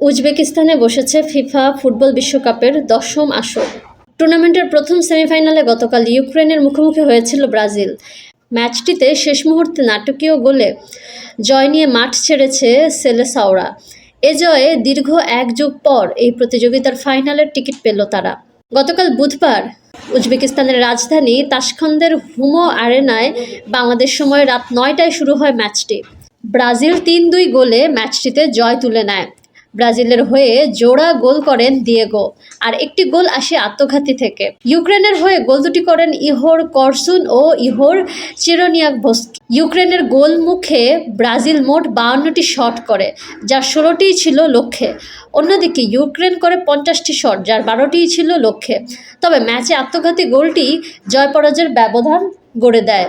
উজবেকিস্তানে বসেছে FIFA football বিশ্বকাপের দশম আসর। টুর্নামেন্টের প্রথম সেমিফাইনালে গতকাল ইউক্রেনের মুখোমুখি হয়েছিল ব্রাজিল। ম্যাচটিতে শেষ মুহূর্তে নাটকীয় গোলে জয় নিয়ে মাঠ ছেড়েছে সেলেসাওরা। এ জয়ে দীর্ঘ এক যুগ পর এই প্রতিযোগিতার ফাইনালের টিকিট পেল তারা। গতকাল বুধবার উজবেকিস্তানের রাজধানী তাসখন্দের হুমো আরেনায় বাংলাদেশ সময় রাত নয়টায় শুরু হয় ম্যাচটি। ব্রাজিল তিন দুই গোলে ম্যাচটিতে জয় তুলে নেয়। ব্রাজিলের হয়ে জোড়া গোল করেন দিয়েগো। আর একটি গোল আসে আত্মঘাতী থেকে। ইউক্রেনের হয়ে গোল দুটি করেন ইহোর করসুন ও ইহোর চিরনিয়াক ইউক্রেনের গোল মুখে ব্রাজিল মোট বাউন্নটি শট করে, যার ষোলোটিই ছিল লক্ষ্যে। অন্যদিকে ইউক্রেন করে পঞ্চাশটি শট, যার বারোটিই ছিল লক্ষ্যে। তবে ম্যাচে আত্মঘাতী গোলটি জয় পরাজয়ের ব্যবধান গড়ে দেয়।